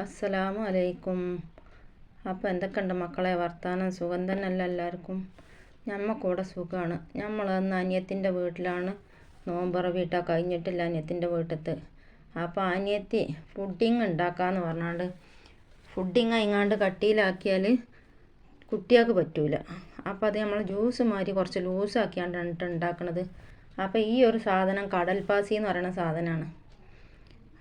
അസ്സലാമു അലൈക്കും അപ്പോൾ എന്തൊക്കെയുണ്ട് മക്കളെ? വർത്താനം? സുഖം തന്നെയല്ല എല്ലാവർക്കും? ഞമ്മക്കൂടെ സുഖമാണ് നമ്മൾ അന്ന് അനിയത്തിന്റെ വീട്ടിലാണ് നോമ്പറ വീട്ടാ. കഴിഞ്ഞിട്ടില്ല അനിയത്തിന്റെ വീട്ടത്ത്. അപ്പോൾ അനിയത്തി ഫുഡിങ് ഉണ്ടാക്കാമെന്ന് പറഞ്ഞാണ്ട് ഫുഡിങ് ഇങ്ങാണ്ട് കട്ടിയിലാക്കിയാൽ കുട്ടികൾക്ക് പറ്റൂല. അപ്പോൾ അത് നമ്മൾ ജ്യൂസ് മാതിരി കുറച്ച് ലൂസാക്കിയാണ്ടാണ് ഉണ്ടാക്കണത്. അപ്പോൾ ഈ ഒരു സാധനം കടൽപ്പാസി എന്ന് പറയുന്ന സാധനമാണ്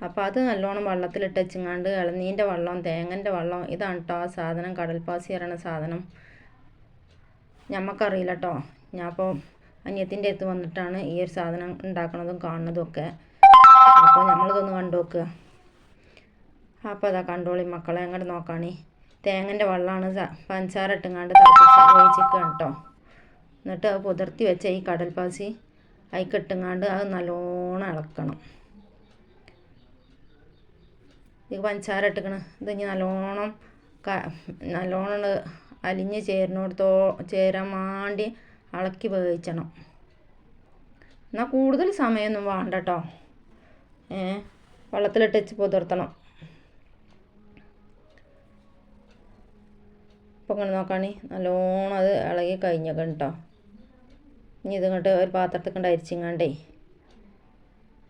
അപ്പോൾ അത് നല്ലോണം വെള്ളത്തിലിട്ട് വെച്ചിങ്ങാണ്ട് ഇളനീന്റെ വെള്ളം തേങ്ങന്റെ വെള്ളം ഇതാണ് കേട്ടോ ആ സാധനം കടൽപ്പാസി പറയുന്ന സാധനം. ഞമ്മക്കറിയില്ല കേട്ടോ ഞാൻ അപ്പോൾ അനിയത്തിന്റെ അടുത്ത് വന്നിട്ടാണ് ഈ ഒരു സാധനം ഉണ്ടാക്കണതും കാണുന്നതും ഒക്കെ. അപ്പോൾ നമ്മളിതൊന്ന് കണ്ടു നോക്കുക അപ്പോൾ അതാ കണ്ടോളി മക്കളെ അങ്ങോട്ട് നോക്കാണേ. തേങ്ങന്റെ വെള്ളമാണ് പഞ്ചസാര ഇട്ടുങ്ങാണ്ട് ഒഴിച്ചിക്കുക കേട്ടോ എന്നിട്ട് അത് പുതിർത്തി വെച്ച ഈ കടൽപ്പാസി അതിക്കിട്ടുങ്ങാണ്ട് അത് നല്ലോണം ഇളക്കണം. ഇത് പഞ്ചസാര ഇട്ടിക്കണ് ഇത് ഇനി നല്ലോണം ക നല്ലോണം അലിഞ്ഞ് ചേരുന്നിടത്തോ ചേരാൻ വേണ്ടി ഇളക്കി വേവിച്ചണം. എന്നാൽ കൂടുതൽ സമയമൊന്നും വേണ്ട കേട്ടോ ഏ വെള്ളത്തിലിട്ട് വെച്ച് പുതിർത്തണം. ഇപ്പം ഇങ്ങനെ നോക്കുകയാണെ നല്ലോണം അത് ഇളകി കഴിഞ്ഞൊക്കെ കേട്ടോ ഇനി ഇതിങ്ങോട്ട് ഒരു പാത്രത്തിൽ കൊണ്ട് അരിച്ചിങ്ങാണ്ടേ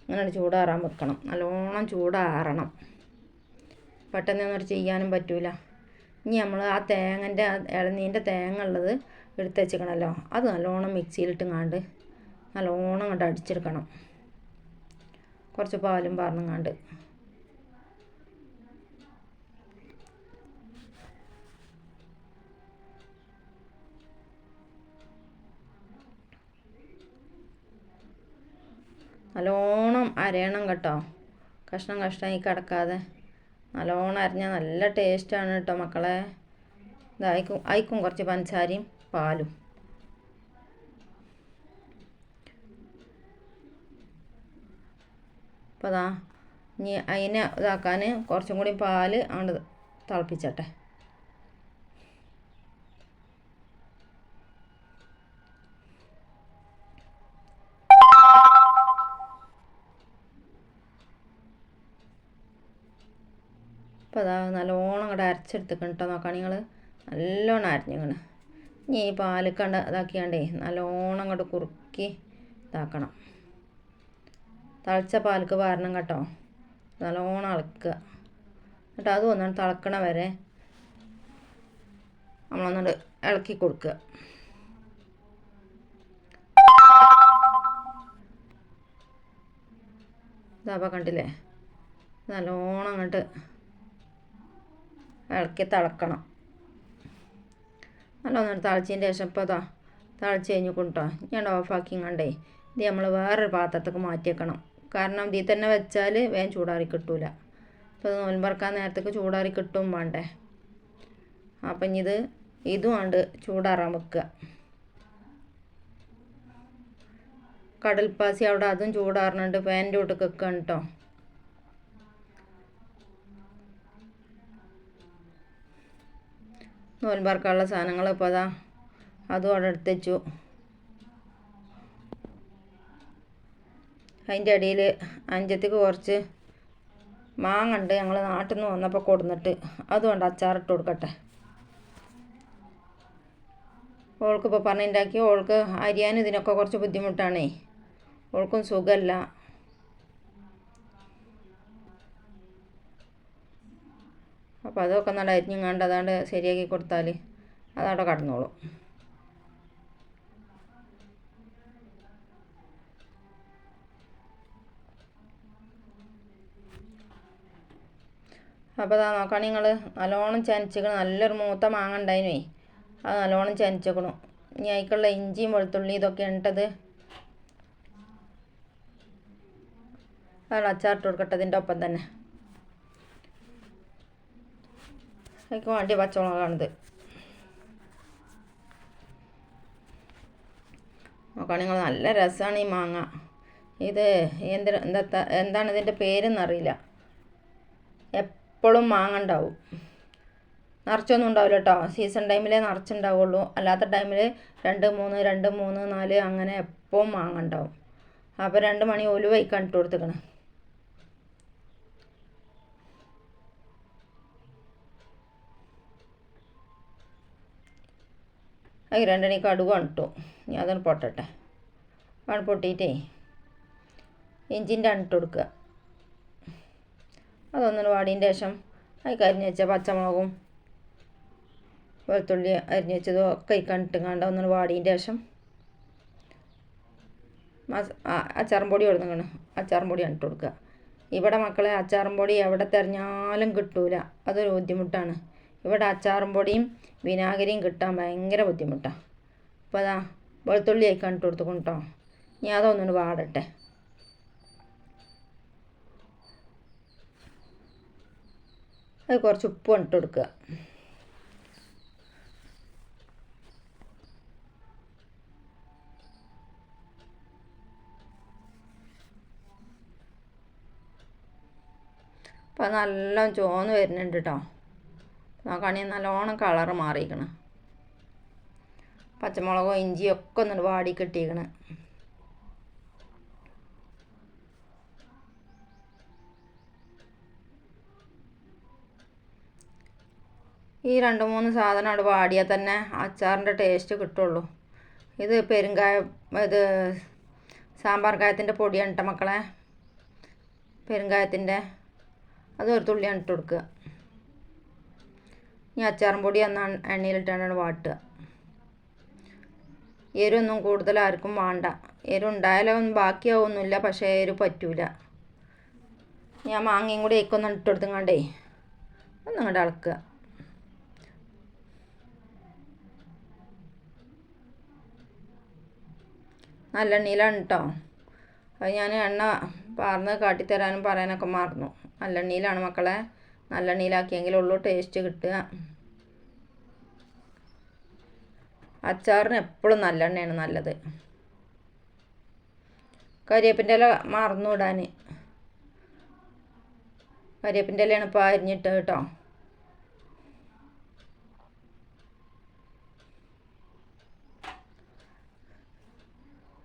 അങ്ങനെ ചൂടാറാൻ വെക്കണം. നല്ലോണം ചൂടാറണം. പെട്ടെന്നൊന്നും ചെയ്യാനും പറ്റൂല. ഇനി നമ്മൾ ആ തേങ്ങന്റെ ഇളനീന്റെ തേങ്ങ ഉള്ളത് എടുത്ത് വെച്ചിക്കണമല്ലോ അത് നല്ലോണം മിക്സിയിലിട്ടുങ്ങാണ്ട് നല്ലോണം അങ്ങോട്ട് അടിച്ചെടുക്കണം. കുറച്ച് പാലും പറഞ്ഞുങ്ങാണ്ട് നല്ലോണം അരയണം കേട്ടോ. കഷ്ണം ഈ കിടക്കാതെ. നല്ലോണം അരിഞ്ഞാൽ നല്ല ടേസ്റ്റാണ് കേട്ടോ മക്കളെ. ഇതായിക്കും അയക്കും കുറച്ച് പഞ്ചസാരയും പാലും. അപ്പോൾ അതാ ഇനി അതിനെ ഇതാക്കാൻ കുറച്ചും കൂടി പാൽ അങ്ങോട്ട് തിളപ്പിച്ചട്ടെ. അപ്പോൾ അതാ നല്ലോണം അങ്ങോട്ട് അരച്ചെടുത്തിക്കണം കേട്ടോ നോക്കാം നിങ്ങൾ നല്ലോണം അരഞ്ഞിങ്ങണ് ഇനി ഈ പാൽ കണ്ട ഇതാക്കിയാണ്ടേ നല്ലോണം അങ്ങോട്ട് കുറുക്കി ഇതാക്കണം. തിളച്ച പാലക്ക് പാരണം കേട്ടോ. നല്ലോണം ഇളക്കുക. എന്നിട്ട് അത് ഒന്നാണ് തിളക്കണ വരെ നമ്മളൊന്നുകൊണ്ട് ഇളക്കി കൊടുക്കുക. ഇതാപ്പ കണ്ടില്ലേ? നല്ലോണം അങ്ങോട്ട് ഇളക്കി തിളക്കണം. നല്ലോണം തിളച്ചതിന്റെ ശേഷം ഇപ്പോൾ അതാ തിളച്ച് കഴിഞ്ഞ് കൊണ്ടോ ഞാൻ ഓഫാക്കി കണ്ടേ ഇത് നമ്മൾ വേറൊരു പാത്രത്തേക്ക് മാറ്റി വെക്കണം. കാരണം ഇതിൽ തന്നെ വെച്ചാൽ വേഗം ചൂടാറി കിട്ടൂല. ഇപ്പോൾ നോൻപറക്കാൻ നേരത്തേക്ക് ചൂടാറി കിട്ടും വേണ്ടേ. അപ്പം ഇത് ഇതും ഉണ്ട് ചൂടാറാൻ വെക്കുക. കടൽപ്പാസി അവിടെ അതും ചൂടാറുന്നുണ്ട് ഫാനിന്റെ ഒട്ട് വെക്കുകയാണ് കേട്ടോ നോൻപാർക്കാനുള്ള സാധനങ്ങൾ ഇപ്പോൾ അതാ അതും അവിടെ എടുത്തു അതിന്റെ ഇടയിൽ അഞ്ചത്തേക്ക് കുറച്ച് മാങ്ങണ്ട് ഞങ്ങൾ നാട്ടിൽ നിന്ന് വന്നപ്പോൾ കൊടുന്നിട്ട്. അതുകൊണ്ട് അച്ചാറിട്ട് കൊടുക്കട്ടെ. ഓൾക്കിപ്പോൾ പറഞ്ഞുണ്ടാക്കി ഓൾക്ക് അരിയാനും ഇതിനൊക്കെ കുറച്ച് ബുദ്ധിമുട്ടാണേ. ഓൾക്കും സുഖമല്ല അപ്പോൾ അതൊക്കെ നല്ല അരിഞ്ഞും കണ്ട് അതാണ്ട് ശരിയാക്കി കൊടുത്താൽ അതവിടെ കടന്നോളും. അപ്പോൾ അതാ നോക്കുകയാണെങ്കിൽ നിങ്ങൾ നല്ലോണം ചനച്ചിക്കണം. നല്ലൊരു മൂത്ത മാങ്ങ ഉണ്ടായിനുവേ അത് നല്ലോണം ചനച്ചിക്കണം. ഇനി അതിക്കുള്ള ഇഞ്ചിയും വെളുത്തുള്ളി ഇതൊക്കെ ഉണ്ടത് അതാണ് അച്ചാറിട്ട് കൊടുക്കട്ടെ ഇതിന്റെ ഒപ്പം തന്നെ. അതിക്ക് വേണ്ടിയ പച്ചമുളകാണിത്. നോക്കുകയാണെങ്കിൽ നിങ്ങൾ നല്ല രസമാണ് ഈ മാങ്ങ. ഇത് എന്ത് എന്താ എന്താണ് ഇതിന്റെ പേരെന്നറിയില്ല. എപ്പോഴും മാങ്ങ ഉണ്ടാവും. നിറച്ചൊന്നും ഉണ്ടാവില്ല കേട്ടോ സീസൺ ടൈമിലേ നിറച്ചുണ്ടാവുള്ളൂ. അല്ലാത്ത ടൈമിൽ രണ്ട് മൂന്ന് രണ്ട് മൂന്ന് നാല് അങ്ങനെ എപ്പോഴും മാങ്ങ ഉണ്ടാവും. അപ്പോൾ രണ്ട് മണി ഒലുവയ്ക്കാണ് ഇട്ട് കൊടുത്തേക്കണേ അത് രണ്ടെണ്ണി കടുക് അണിട്ടു ഞാൻ അതൊന്ന് പൊട്ടട്ടെ. അത് പൊട്ടിയിട്ടേ. ഇഞ്ചിന്റെ അണിട്ട് കൊടുക്കുക. അതൊന്നിന് വാടിയതിന്റെ ശേഷം അത് കരിഞ്ഞ് വെച്ച പച്ചമുളകും വെളുത്തുള്ളി അരിഞ്ഞ് വെച്ചതും ഒക്കെ കണ്ടിട്ട് കണ്ട ഒന്നിന് വാടിയതിന്റെ ശേഷം മസ അച്ചാറും പൊടി കൊടുക്കണം അച്ചാറും പൊടി അണിട്ട് കൊടുക്കുക. ഇവിടെ മക്കളെ അച്ചാറും പൊടി എവിടെ തിരഞ്ഞാലും കിട്ടൂല. അതൊരു ബുദ്ധിമുട്ടാണ്. ഇവിടെ അച്ചാറും പൊടിയും വിനാഗിരിയും കിട്ടാൻ ഭയങ്കര ബുദ്ധിമുട്ടാണ് അപ്പോൾ അതാ വെളുത്തുള്ളി ആയി ഇട്ട് കൊടുത്തു കേട്ടോ ഇനി അതൊന്നും വാടട്ടെ. അത് കുറച്ച് ഉപ്പ് ഇട്ട് കൊടുക്കുക. അപ്പം നല്ല ചോന്ന് വരുന്നുണ്ട് കേട്ടോ നോക്കുകയാണെങ്കിൽ നല്ലോണം കളറ് മാറിയിരിക്കണം. പച്ചമുളകോ ഇഞ്ചിയോ ഒക്കെ ഒന്ന് വാടി കിട്ടിയിരിക്കണ്. ഈ രണ്ട് മൂന്ന് സാധനം അവിടെ വാടിയാൽ തന്നെ അച്ചാറിന്റെ ടേസ്റ്റ് കിട്ടുള്ളൂ. ഇത് പെരുങ്കായ ഇത് സാമ്പാർ കായത്തിന്റെ പൊടിയാണ് ഇട്ട മക്കളെ. പെരുങ്കായത്തിന്റെ. അത് ഒരു തുള്ളിയാണ് ഇട്ട് കൊടുക്കുക. ഇനി അച്ചാറും പൊടി അന്ന് എണ്ണയിലിട്ടാണ് വാട്ടുക. എരിവൊന്നും കൂടുതൽ ആർക്കും വേണ്ട. എരിവ് ഉണ്ടായാലൊന്നും ബാക്കിയാവൊന്നുമില്ല പക്ഷേ എരു പറ്റൂല. ഞാൻ മാങ്ങയും കൂടി ഏക്കൊന്നും ഇട്ട് കൊടുത്തുങ്ങാണ്ടേ ഒന്നും അങ്ങോട്ട് ഇളക്കുക നല്ലെണ്ണയിലാണ് കേട്ടോ അത് ഞാൻ എണ്ണ പാർന്ന് കാട്ടിത്തരാനും പറയാനൊക്കെ മറന്നു. നല്ല എണ്ണയിലാണ് മക്കളെ. നല്ലെണ്ണയിലാക്കിയെങ്കിലുള്ളൂ ടേസ്റ്റ് കിട്ടുക. അച്ചാറിന് എപ്പോഴും നല്ലെണ്ണയാണ് നല്ലത്. കരിയേപ്പിന്റെ ഇല മറന്നു കരിയേപ്പിന്റെ ഇലയാണ് ഇപ്പോൾ അരിഞ്ഞിട്ട് കേട്ടോ.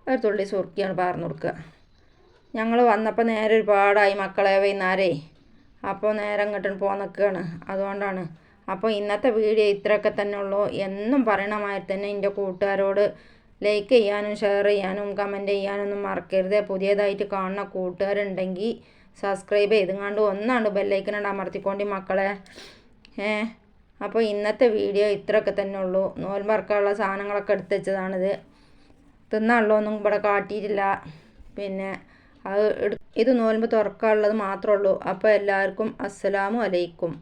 ഒരു തുള്ളി സുറുക്കിയാണ് പാർന്നു കൊടുക്കുക. ഞങ്ങൾ വന്നപ്പോൾ നേരെ ഒരുപാടായി മക്കളെ വൈകുന്നേരേ. അപ്പോൾ നേരം ഇങ്ങോട്ട് പോകാൻ നിൽക്കുകയാണ് അതുകൊണ്ടാണ്. അപ്പോൾ ഇന്നത്തെ വീഡിയോ ഇത്രയൊക്കെ തന്നെ ഉള്ളൂ. എന്നും പറയണമായി തന്നെ എന്റെ കൂട്ടുകാരോട് ലൈക്ക് ചെയ്യാനും ഷെയർ ചെയ്യാനും കമന്റ് ചെയ്യാനൊന്നും മറക്കരുത്. പുതിയതായിട്ട് കാണുന്ന കൂട്ടുകാരുണ്ടെങ്കിൽ സബ്സ്ക്രൈബ് ചെയ്തുകൊണ്ട് ഒന്നാണ് ബെല്ലൈക്കനോട് അമർത്തിക്കൊണ്ട് മക്കളെ. ഏ? അപ്പോൾ ഇന്നത്തെ വീഡിയോ ഇത്രയൊക്കെ തന്നെ ഉള്ളൂ. നോൽമറക്കാനുള്ള സാധനങ്ങളൊക്കെ എടുത്ത് വെച്ചതാണിത്. ഒന്നും ഇവിടെ കാട്ടിയിട്ടില്ല. പിന്നെ അത് ഇത് നോൽമ്പ് തുറക്കാനുള്ളത് മാത്രമേ ഉള്ളൂ. അപ്പോൾ എല്ലാവർക്കും അസ്സലാമു അലൈക്കും.